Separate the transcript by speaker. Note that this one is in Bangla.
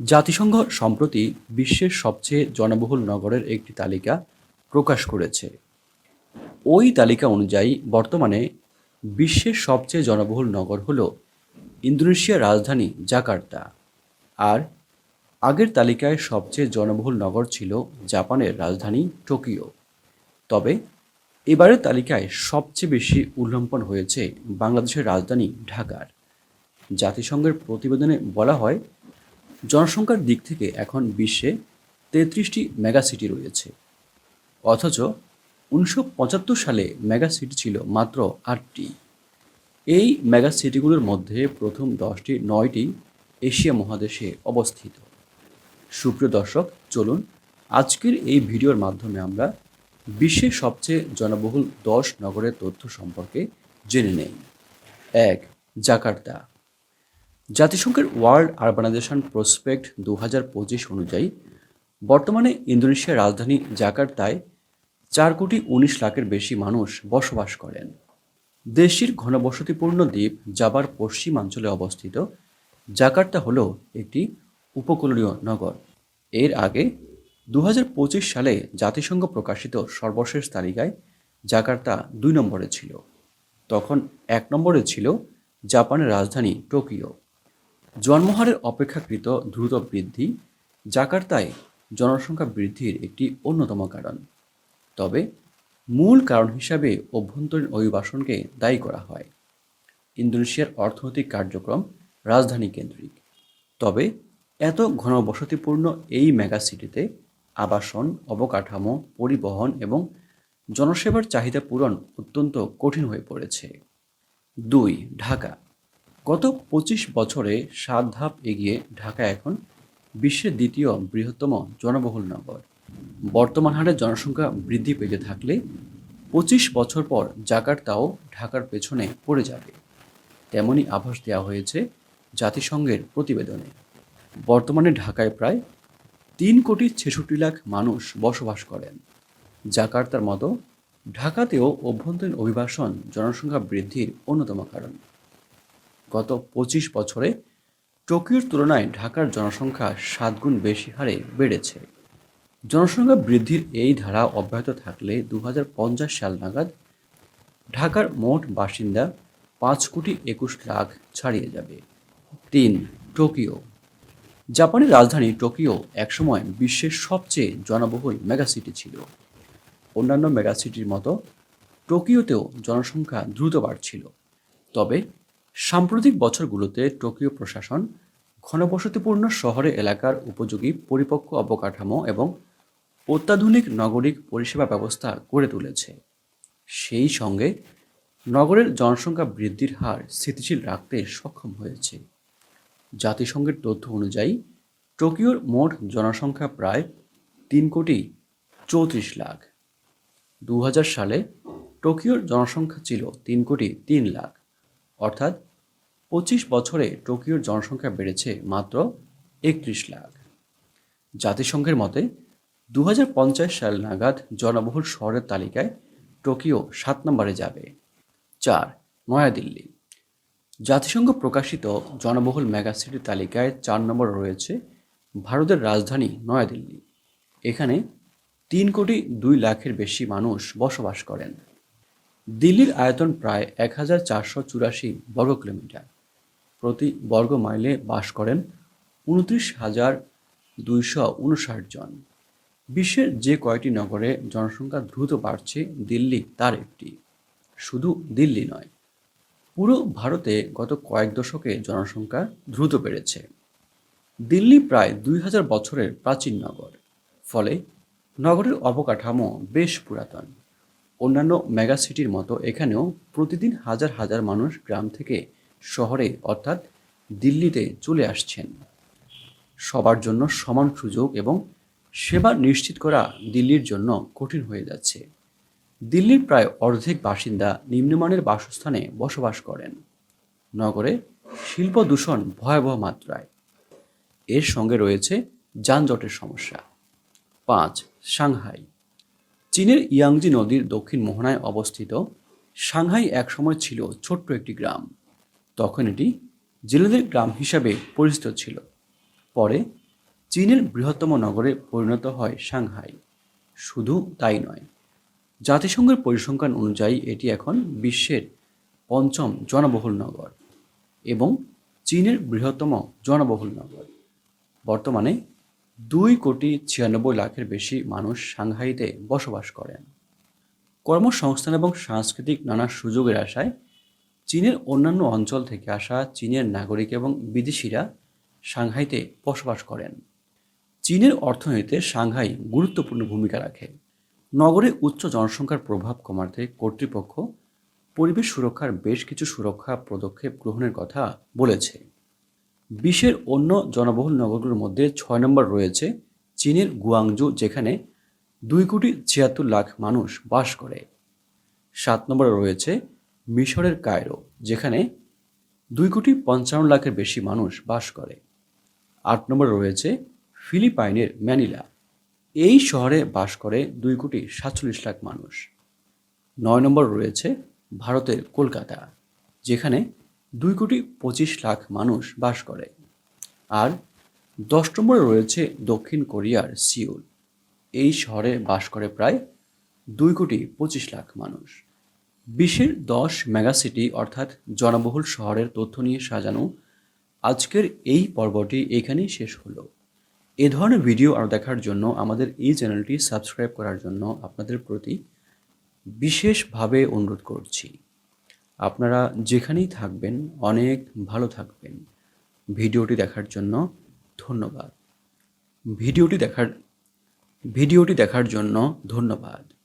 Speaker 1: জাতিসংঘ সম্প্রতি বিশ্বের সবচেয়ে জনবহুল নগরের একটি তালিকা প্রকাশ করেছে। ওই তালিকা অনুযায়ী বর্তমানে বিশ্বের সবচেয়ে জনবহুল নগর হল ইন্দোনেশিয়ার রাজধানী জাকার্তা। আর আগের তালিকায় সবচেয়ে জনবহুল নগর ছিল জাপানের রাজধানী টোকিও। তবে এবারের তালিকায় সবচেয়ে বেশি উল্লম্পন হয়েছে বাংলাদেশের রাজধানী ঢাকার। জাতিসংঘের প্রতিবেদনে বলা হয় জনসংখ্যার দিক থেকে এখন বিশ্বে তেত্রিশটি মেগা সিটি রয়েছে। অথচ উনিশশো পঁচাত্তর সালে মেগা সিটি ছিল মাত্র আটটি। এই মেগা সিটিগুলোর মধ্যে প্রথম দশটি নয়টি এশিয়া মহাদেশে অবস্থিত। সুপ্রিয় দর্শক, চলুন আজকের এই ভিডিওর মাধ্যমে আমরা বিশ্বের সবচেয়ে জনবহুল দশ নগরের তথ্য সম্পর্কে জেনে নেই। এক, জাকার্তা। জাতিসংঘের ওয়ার্ল্ড আরবানাইজেশন প্রসপেক্ট দু হাজার পঁচিশ অনুযায়ী বর্তমানে ইন্দোনেশিয়ার রাজধানী জাকার্তায় চার কোটি উনিশ লাখের বেশি মানুষ বসবাস করেন। দেশটির ঘনবসতিপূর্ণ দ্বীপ জাবার পশ্চিমাঞ্চলে অবস্থিত। জাকার্তা হল একটি উপকূলীয় নগর। এর আগে দু পঁচিশ সালে জাতিসংঘ প্রকাশিত সর্বশেষ তালিকায় জাকার্তা দুই নম্বরে ছিল। তখন এক নম্বরে ছিল জাপানের রাজধানী টোকিও। জন্মহারের অপেক্ষাকৃত দ্রুত বৃদ্ধি জাকার্তায় জনসংখ্যা বৃদ্ধির একটি অন্যতম কারণ। তবে মূল কারণ হিসাবে অভ্যন্তরীণ অভিবাসনকে দায়ী করা হয়। ইন্দোনেশিয়ার অর্থনৈতিক কার্যক্রম রাজধানী কেন্দ্রিক। তবে এত ঘনবসতিপূর্ণ এই মেগা সিটিতে আবাসন, অবকাঠামো, পরিবহন এবং জনসেবার চাহিদা পূরণ অত্যন্ত কঠিন হয়ে পড়েছে। দুই, ঢাকা। গত পঁচিশ বছরে সাত ধাপ এগিয়ে ঢাকা এখন বিশ্বের দ্বিতীয় বৃহত্তম জনবহুল নগর। বর্তমান হারে জনসংখ্যা বৃদ্ধি পেতে থাকলে পঁচিশ বছর পর জাকার্তাও ঢাকার পেছনে পড়ে যাবে। তেমনই আভাস দেওয়া হয়েছে জাতিসংঘের প্রতিবেদনে। বর্তমানে ঢাকায় প্রায় তিন কোটি ছেষট্টি লাখ মানুষ বসবাস করেন। জাকার্তার মতো ঢাকাতেও অভ্যন্তরীণ অভিবাসন জনসংখ্যা বৃদ্ধির অন্যতম কারণ। গত পঁচিশ বছরে টোকিওর তুলনায় ঢাকার জনসংখ্যা সাতগুণ বেশি হারে বেড়েছে। জনসংখ্যা বৃদ্ধির এই ধারা অব্যাহত থাকলে দুহাজার পঞ্চাশ সাল নাগাদ ঢাকার মোট বাসিন্দা পাঁচ কোটি একুশ লাখ ছাড়িয়ে যাবে। তিন, টোকিও। জাপানের রাজধানী টোকিও একসময় বিশ্বের সবচেয়ে জনবহুল মেগাসিটি ছিল। অন্যান্য মেগাসিটির মতো টোকিওতেও জনসংখ্যা দ্রুত বাড়ছিল তবে সাম্প্রতিক বছরগুলোতে টোকিও প্রশাসন ঘনবসতিপূর্ণ শহরে এলাকার উপযোগী পরিপক্ক অবকাঠামো এবং অত্যাধুনিক নগরিক পরিষেবা ব্যবস্থা গড়ে তুলেছে। সেই সঙ্গে নগরের জনসংখ্যা বৃদ্ধির হার স্থিতিশীল রাখতে সক্ষম হয়েছে। জাতিসংঘের তথ্য অনুযায়ী, টোকিওর মোট জনসংখ্যা প্রায় তিন কোটি চৌত্রিশ লাখ। দু হাজার সালে টোকিওর জনসংখ্যা ছিল তিন কোটি তিন লাখ। অর্থাৎ পঁচিশ বছরে টোকিওর জনসংখ্যা বেড়েছে মাত্র একত্রিশ লাখ। জাতিসংঘের মতে দু হাজার পঞ্চাশ সাল নাগাদ জনবহুল শহরের তালিকায় টোকিও সাত নম্বরে যাবে। চার, নয়াদিল্লি। জাতিসংঘ প্রকাশিত জনবহুল মেগাসিটির তালিকায় চার নম্বর রয়েছে ভারতের রাজধানী নয়াদিল্লি। এখানে তিন কোটি দুই লাখের বেশি মানুষ বসবাস করেন। দিল্লির আয়তন প্রায় এক হাজার চারশো চুরাশি বর্গ কিলোমিটার প্রতি বর্গ মাইলে বাস করেন উনত্রিশ হাজার দুইশো উনষাট জন। বিশ্বের যে কয়টি নগরে জনসংখ্যা দ্রুত বাড়ছে, দিল্লি তার একটি। শুধু দিল্লি নয়, পুরো ভারতে গত কয়েক দশকে জনসংখ্যা দ্রুত বেড়েছে। দিল্লি প্রায় দুই হাজার বছরের প্রাচীন নগর, ফলে নগরের অবকাঠামো বেশ পুরাতন। অন্যান্য মেগা সিটির মতো এখানেও প্রতিদিন হাজার হাজার মানুষ গ্রাম থেকে শহরে, অর্থাৎ দিল্লিতে চলে আসছেন। সবার জন্য সমান সুযোগ এবং সেবা নিশ্চিত করা দিল্লির জন্য কঠিন হয়ে যাচ্ছে। দিল্লির প্রায় অর্ধেক বাসিন্দা নিম্নমানের বাসস্থানে বসবাস করেন। নগরে শিল্প দূষণ ভয়াবহ মাত্রায়। এর সঙ্গে রয়েছে যানজটের সমস্যা। পাঁচ, সাংহাই। চীনের ইয়াংজি নদীর দক্ষিণ মোহনায় অবস্থিত সাংহাই একসময় ছিল ছোট্ট একটি গ্রাম। তখন এটি জেলেদের গ্রাম হিসাবে পরিচিত ছিল। পরে চীনের বৃহত্তম নগরে পরিণত হয় সাংহাই। শুধু তাই নয়, জাতিসংঘের পরিসংখ্যান অনুযায়ী এটি এখন বিশ্বের পঞ্চম জনবহুল নগর এবং চীনের বৃহত্তম জনবহুল নগর। বর্তমানে দুই কোটি ছিয়ানব্বই লাখের বেশি মানুষ সাংহাইতে বসবাস করেন। কর্মসংস্থান এবং সাংস্কৃতিক নানা সুযোগের আশায় চীনের অন্যান্য অঞ্চল থেকে আসা চীনের নাগরিক এবং বিদেশিরা সাংহাইতে বসবাস করেন। চীনের অর্থনীতিতে সাংহাই গুরুত্বপূর্ণ ভূমিকা রাখে। নগরে উচ্চ জনসংখ্যার প্রভাব কমাতে কর্তৃপক্ষ পরিবেশ সুরক্ষার বেশ কিছু সুরক্ষা পদক্ষেপ গ্রহণের কথা বলেছে। বিশ্বের অন্য জনবহুল নগরগুলোর মধ্যে ছয় নম্বর রয়েছে চীনের গুয়াংজু, যেখানে দুই কোটি ছিয়াত্তর লাখ মানুষ বাস করে। সাত নম্বরে রয়েছে মিশরের কায়রো, যেখানে দুই কোটি পঞ্চান্ন লাখের বেশি মানুষ বাস করে। আট নম্বরে রয়েছে ফিলিপাইনের ম্যানিলা। এই শহরে বাস করে দুই কোটি সাতচল্লিশ লাখ মানুষ। নয় নম্বর রয়েছে ভারতের কলকাতা, যেখানে দুই কোটি পঁচিশ লাখ মানুষ বাস করে। আর দশ নম্বরে রয়েছে দক্ষিণ কোরিয়ার সিউল। এই শহরে বাস করে প্রায় দুই কোটি পঁচিশ লাখ মানুষ। বিশ্বের দশ মেগাসিটি অর্থাৎ জনবহুল শহরের তথ্য নিয়ে সাজানো আজকের এই পর্বটি এখানেই শেষ হলো। এ ধরনের ভিডিও আরও দেখার জন্য আমাদের এই চ্যানেলটি সাবস্ক্রাইব করার জন্য আপনাদের প্রতি বিশেষভাবে অনুরোধ করছি। আপনারা যেখানেই থাকবেন, অনেক ভালো থাকবেন। ভিডিওটি দেখার জন্য ধন্যবাদ। ভিডিওটি দেখার ভিডিওটি দেখার জন্য ধন্যবাদ।